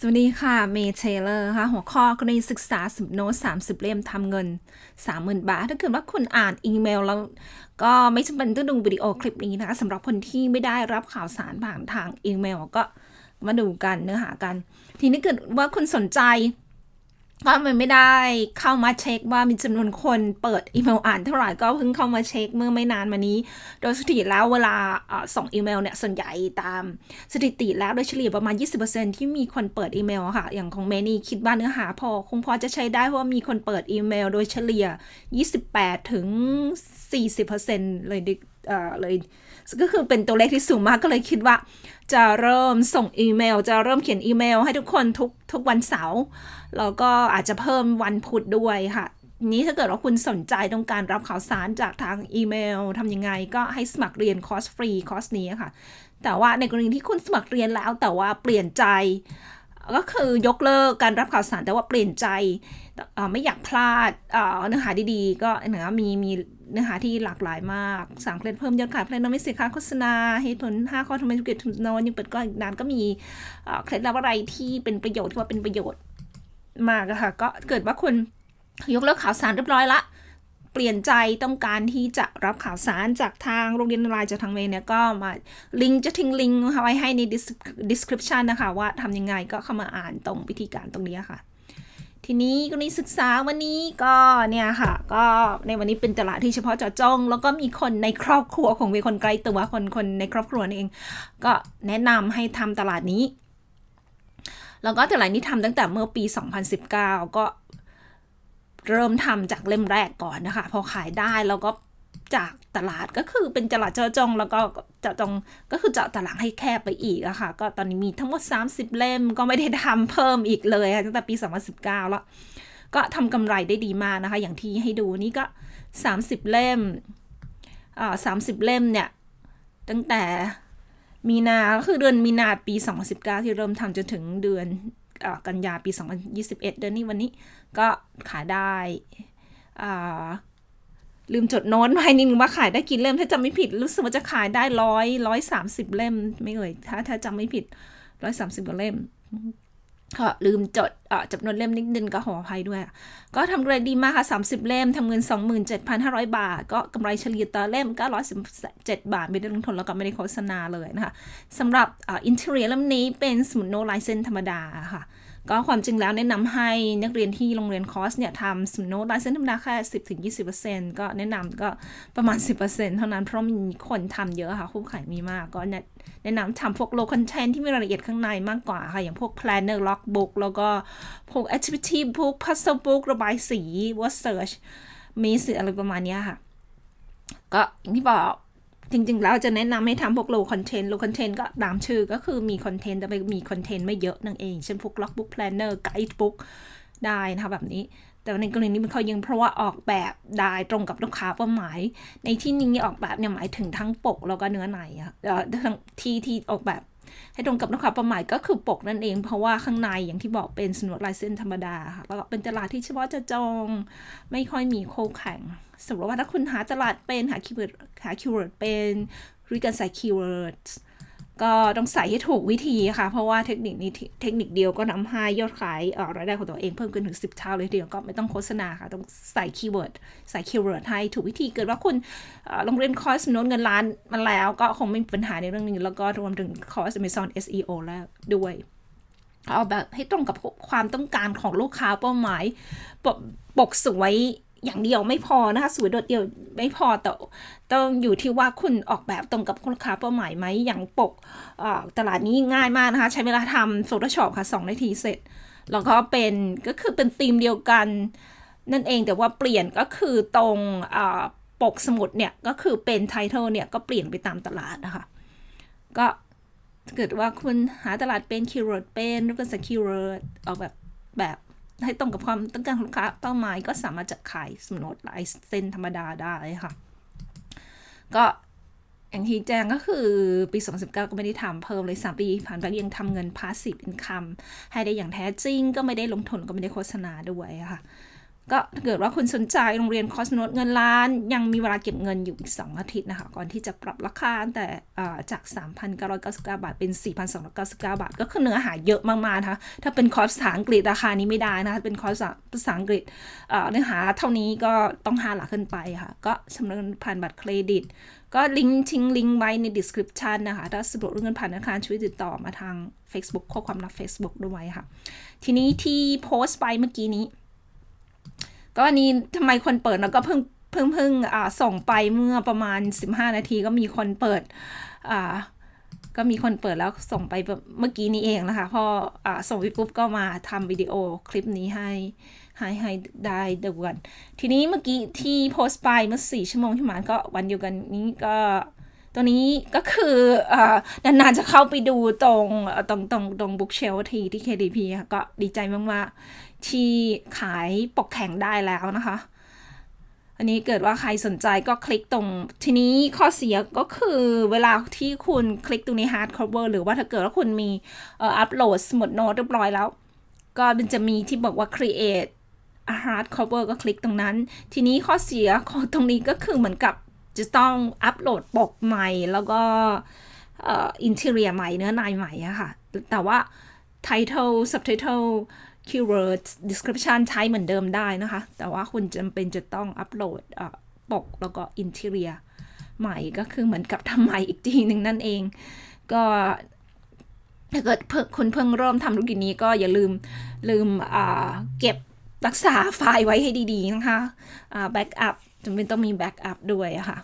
สวัสดีค่ะ เมเทเลอร์ค่ะ หัวข้อกรณีศึกษาสิบโน้ตสามสิบเล่มทำเงินสามหมื่นบาท ถ้าเกิดว่าคุณอ่านอีเมลแล้วก็ไม่จำเป็นต้องดูวิดีโอคลิปนี้นะคะสำหรับคนที่ไม่ได้รับข่าวสารผ่านทางอีเมลก็มาดูกันเนื้อหากัน ทีนี้เกิดว่าคุณสนใจ ก็มันไม่ได้เข้ามาเช็คว่ามีจำนวนคนเปิดอีเมลอ่านเท่าไหร่ก็เพิ่งเข้ามาเช็คเมื่อไม่นานมานี้ โดยสถิติแล้วเวลาส่งอีเมลเนี่ยส่วนใหญ่ตามสถิติแล้วโดยเฉลี่ยประมาณ 20%ที่มีคนเปิดอีเมลค่ะ อย่างของเมนี่คิดว่าเนื้อหาพอ คงพอจะใช้ได้เพราะว่ามีคนเปิดอีเมล โดยเฉลี่ย 28ถึง40%เลย เลยก็คือเป็นตัวเลขที่สูงมากก็เลยคิดว่า จะเริ่มส่งอีเมล จะเริ่มเขียนอีเมล ให้ทุกคนทุกทุกวันเสาร์แล้วก็อาจจะเพิ่มวันพุธด้วยค่ะ นี้ถ้าเกิดว่าคุณสนใจต้องการรับข่าวสารจากทางอีเมลทำยังไงก็ให้สมัครเรียนคอร์สฟรีคอร์สนี้ค่ะ แต่ว่าในกรณีที่คุณสมัครเรียนแล้วแต่ว่าเปลี่ยนใจก็คือยกเลิกการรับข่าวสารแต่ว่าเปลี่ยนใจไม่อยากพลาดเนื้อหาดีๆ ก็เนื้อมีมี เนื้อหาที่หลากหลายมากสั่งเพลงเพิ่มยอดขายเพลงนไม่เสียค่าโฆษณาเหตุผล5ข้อทำไมธุรกิจถึงนอนยังเปิดก็อีกนานก็มีเคล็ดลับอะไรที่เป็นประโยชน์ที่ว่าเป็นประโยชน์มากอะค่ะก็เกิดว่าคุณยกเลิกข่าวสารเรียบร้อยละเปลี่ยนใจต้องการที่จะรับข่าวสารจากทางโรงเรียนออนไลน์จากทางเมเนี่ยก็มาลิงก์จะทิ้งลิงก์ไว้ให้ใน description นะคะว่าทำยังไงก็เข้ามาอ่านตรงวิธีการตรงนี้ค่ะ ทีนี้กรณีศึกษาวันนี้ก็เนี่ยค่ะ ก็ในวันนี้เป็นตลาดที่เฉพาะเจาะจง แล้วก็มีคนในครอบครัวของมีคนใกล้ตัวคนคนในครอบครัวเอง ก็แนะนำให้ทำตลาดนี้ แล้วก็ตลายนี้ทำตั้งแต่เมื่อปี 2019 ก็เริ่มทำจากเล่มแรกก่อนนะคะ พอขายได้แล้วก็จากตลาดก็คือเป็นตลาดเจาะจงแล้วก็เจาะจงก็คือเจาะตลาดให้แคบไปอีกอะค่ะ ก็ตอนนี้มีทั้งหมด 30 เล่มก็ไม่ได้ทำเพิ่มอีกเลยตั้งแต่ปี 2019 แล้ว ก็ทำกำไรได้ดีมากนะคะ อย่างที่ให้ดูนี่ก็ 30 เล่มอ่า30เล่มเนี่ย ตั้งแต่มีนาก็คือเดือนมีนาปี 2019 ที่เริ่มทำจนถึงเดือนกันยาปี 2021 เดือนนี้วันนี้ก็ขายได้ ลืมจดโน้ตไว้นิดนึงว่าขายได้กี่เล่ม ถ้าจำไม่ผิดรู้สึกว่าจะขายได้ร้อยร้อยสามสิบเล่ม ไม่เอ่ยถ้าถ้าจำไม่ผิดร้อยสามสิบกว่าเล่มก็ลืมจดจำนวนเล่มนิดนึงก็ขออภัยด้วย ก็ทำกรดีมากค่ะ 30 เล่มทำเงิน 27,500 บาท ก็กำไรเฉลี่ยต่อเล่มก็117 บาท ไม่ได้ลงทุนแล้วก็ไม่ได้โฆษณาเลยนะคะสำหรับอินเทอร์เนียเล่มนี้เป็นสมุดโนไลเซนธรรมดาค่ะ ก็ความจริงแล้วแนะนำให้นักเรียนที่โรงเรียนคอร์สเนี่ยทำสมโนตไลเซนธรรมดาแค่สิบถึงยี่สิบเปอร์เซ็นต์ก็แนะนำก็ประมาณสิบเปอร์เซ็นต์เท่านั้นเพราะมีคนทำเยอะค่ะคู่ขายมีมากก็แนะนำทำพวกโลคอนเทนต์ที่มีรายละเอียดข้างในมากกว่าค่ะอย่างพวก planner logbook แล้วก็พวก activity book puzzle book ระบายสี word search มีสื่ออะไรประมาณนี้ค่ะ ก็อย่างที่บอกจริงๆ แล้วจะแนะนำให้ทำพวก low content low content ก็ตามชื่อก็คือมีคอนเทนต์แต่ไปมีคอนเทนต์ไม่เยอะนั่นเอง เช่นพวก logbook planner guidebook ได้นะคะแบบนี้ แต่ในกรณีนี้มันเขายังเพราะว่าออกแบบได้ตรงกับลูกค้าเป้าหมาย ในที่นี้ออกแบบเนี่ยหมายถึงทั้งปกแล้วก็เนื้อในอะทั้งที่ที่ออกแบบ ให้ตรงกับนักค้าวประมายก็คือปกนั่นเอง เพราะว่าข้างในอย่างที่บอกเป็นสนุดลายเส้นธรรมดาค่ะแล้วก็เป็นตลาดที่เฉพาะจะจอง ไม่ค่อยมีโคแข่งสมมติว่าถ้าคุณหาตลาดเป็นหาคีย์เวิร์ดหาคีย์เวิร์ดเป็นหรือการใส่คีย์เวิร์ด ก็ต้องใส่ให้ถูกวิธีค่ะ เพราะว่าเทคนิคนี้เทคนิคเดียวก็นำให้ยอดขายรายได้ของตัวเองเพิ่มขึ้นถึง 10 เท่าเลยทีเดียวก็ไม่ต้องโฆษณาค่ะ ต้องใส่คีย์เวิร์ดใส่คีย์เวิร์ดให้ถูกวิธีเกิดว่าคุณลงเรียนคอร์สโน้นเงินล้านมาแล้วก็คงไม่มีปัญหาในเรื่องนี้ แล้วก็รวมถึงคอร์ส Amazon SEO แล้วด้วยเอาแบบให้ตรงกับความต้องการของลูกค้าเป้าหมายปกสวย อย่างเดียวไม่พอนะคะสวยโดดเดี่ยวไม่พอแต่ต้องอยู่ที่ว่าคุณออกแบบตรงกับลูกค้าเป้าหมายไหมอย่างปกตลาดนี้ง่ายมากนะคะ ใช้เวลาทำ Photoshop ค่ะ 2 นาทีเสร็จ แล้วก็เป็นก็คือเป็นธีมเดียวกัน นั่นเองแต่ว่าเปลี่ยนก็คือตรงปกสมุดเนี่ย ก็คือเป็นไทเทลเนี่ย ก็เปลี่ยนไปตามตลาดนะคะ ก็เกิดว่าคุณหาตลาดเป็นคีย์เวิร์ดเป็นหรือเป็นสกิลเวิร์ดออกแบบแบบ ให้ตรงกับความต้องการของลูกค้าเป้าหมายก็สามารถจะขายสมนดลายเส้นธรรมดาได้ค่ะ ก็อย่างที่แจ้งก็คือปี 2019 ก็ไม่ได้ทำเพิ่มเลย 3 ปี ผ่านไปยังทำเงินพาสซีฟอินคัมให้ได้อย่างแท้จริง ก็ไม่ได้ลงทุนก็ไม่ได้โฆษณาด้วยค่ะ ก็ถ้าเกิดว่าคุณสนใจโรงเรียนคอสโนดเงินล้าน ยังมีเวลาเก็บเงินอยู่อีก 2 อาทิตย์นะคะ ก่อนที่จะปรับราคาตั้งแต่อ่าจาก 3,999 บาท เป็น 4,299 บาท ก็คือเนื้อหาเยอะมากๆนะคะถ้าเป็นคอร์สภาษาอังกฤษราคานี้ไม่ได้นะคะเป็นคอร์สภาษาอังกฤษเนื้อหาเท่านี้ก็ต้อง5หลักขึ้นไปค่ะ ก็ชำระเงินผ่านบัตรเครดิต ก็ลิงก์ทิ้งลิงก์ไว้ใน description นะคะ ถ้าสะดวกเรื่องเงินผ่านธนาคารช่วยติดต่อมาทาง Facebook ข้อความลับ Facebook ด้วยค่ะ ทีนี้ที่โพสต์ไปเมื่อกี้นี้ ก็อันนี้ทำไมคนเปิดแล้วก็เพิ่งเพิ่งเพิ่งส่งไปเมื่อประมาณ 15 นาทีก็มีคนเปิดอ่าก็มีคนเปิดแล้วส่งไปเมื่อกี้นี้เองนะคะพออส่งไปปุ๊บก็มาทำวิดีโอคลิปนี้ให้ให้ให้ได้ดูกันทีนี้เมื่อกี้ที่โพสต์ไปเมื่อ 4 ชั่วโมงที่ผ่านก็วันเดียวกันนี้ก็ ตัวนี้ก็คืออนานๆจะเข้าไปดูตรงตรงตรงตรงบุ๊กเชลทีที่ KDP ค่ะก็ดีใจมากๆที่ขายปกแข็งได้แล้วนะคะ อันนี้เกิดว่าใครสนใจก็คลิกตรง ทีนี้ข้อเสียก็คือเวลาที่คุณคลิกตรงนี้ hard cover หรือว่าถ้าเกิดว่าคุณมีอัปโหลดสมุดโน้ตเรียบร้อยแล้ว ก็มันจะมีที่บอกว่า create a hard cover ก็คลิกตรงนั้น ทีนี้ข้อเสียของตรงนี้ก็คือเหมือนกับ จะต้องอัปโหลดปกใหม่แล้วก็เอ่อ interior ใหม่เนื้อในใหม่อะค่ะ แต่ว่า title subtitle keywords description ใช้เหมือนเดิมได้นะคะ แต่ว่าคุณจำเป็นจะต้องอัปโหลดปกแล้วก็ interior ใหม่ก็คือเหมือนกับทำใหม่อีกทีหนึ่งนั่นเอง ก็ถ้าเกิดเพิ่งคุณเพิ่งเริ่มทำธุรกิจนี้ก็อย่าลืมลืมเก็บรักษาไฟล์ไว้ให้ดี ๆ นะคะแบ็กอัพ จำเป็นต้องมีแบ็กอัพด้วยอะค่ะ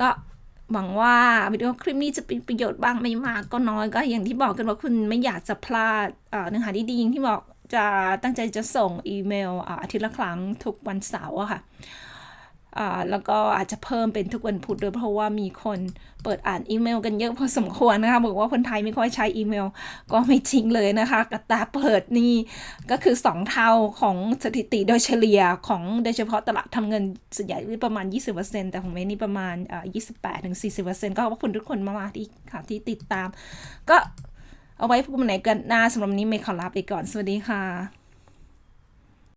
ก็หวังว่าวิดีโอคลิปนี้จะเป็นประโยชน์บ้างไม่มากก็น้อยก็อย่างที่บอกกันว่าคุณไม่อยากจะพลาดเนื้อหาดีๆอย่างที่บอกจะตั้งใจจะส่งอีเมลอาทิตย์ละครั้งทุกวันเสาร์อะค่ะ แล้วก็อาจจะเพิ่มเป็นทุกวันพุธด้วยเพราะว่ามีคนเปิดอ่านอีเมลกันเยอะพอสมควรนะคะบอกว่าคนไทยไม่ค่อยใช้อีเมล ก็ไม่จริงเลยนะคะกระตาเปิดนี่ก็คือ 2 เท่าของสถิติโดยเฉลี่ยของโดยเฉพาะตลาดทำเงินส่วนใหญ่ประมาณ 20%แต่ของเมย์นี่ประมาณอ่า28-40%ก็ขอบคุณทุกคนมากๆที่ค่ะที่ติดตาม ก็เอาไว้พบกันไหนกันหน้าสำหรับวันนี้เมย์ขอลาไปก่อนสวัสดีค่ะ